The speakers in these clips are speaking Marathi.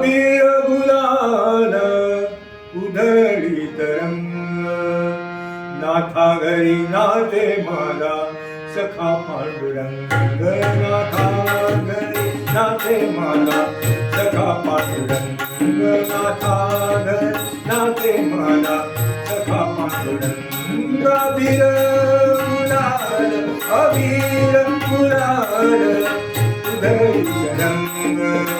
अबीर गुलाल उधळीत तरंग. नाथा घरी नाते मला सखा पांडुरंग. नाथा घरी नाते मला सखा पांडुरंग. नाथा घरी नाते मला सखा पांडुरंग. अबीर गुलाल अबीर गुलाल उधळीत तरंग.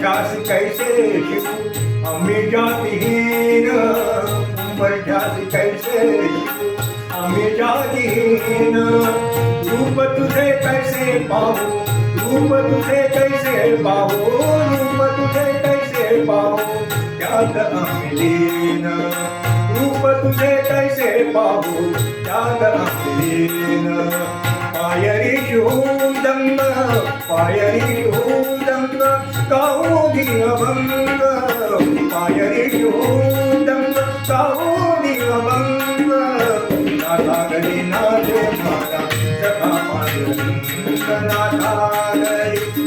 जास कैसे हमें जातिहीन उम्र जास कैसे हमें जातिहीन रूप तुझे कैसे बाबू रूप तुझे कैसे बाबू रूप तुझे कैसे पाहू त्यात आम्ही लीन रूप तुझे कैसे पाहू त्यात आम्ही लीन पायरी शिवदंग पायरी शिवदंग काऊगी अभंग पायरी शिवदंग काऊगी अभंग नाथा घरी नाथे मारा सखा पांडुरंग नाथा घरी नाथे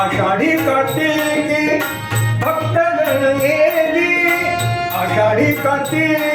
आषाढी कार्तिकी भक्त येली आषाढी कार्तिकी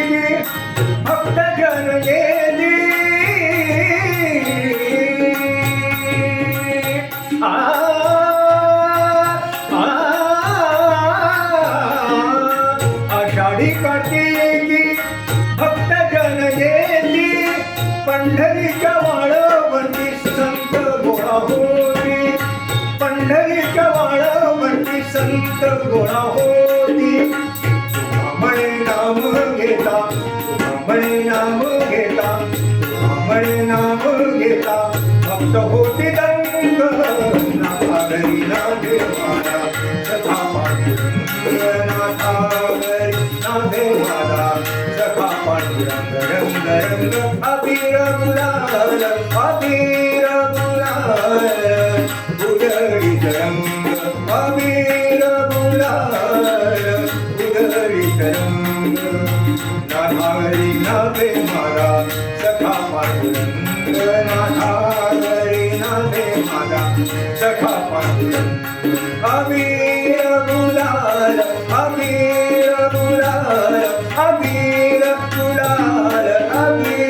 संत होती म्हणे नाम घेता म्हणे नाम घेता म्हणे नाम घेता। भक्त होते दंग नाथा घरी नाथे मारा सखा पांडुरंग नाथा घरी नाथे मारा सखा पांडुरंग रंग रंग अबीर હરી નવે મારા સખા પાડુરંગનાથા હરી નવે મારા સખા પાડુરંગ અબીર ગુલાલ અબીર ગુલાલ અબીર ગુલાલ અબીર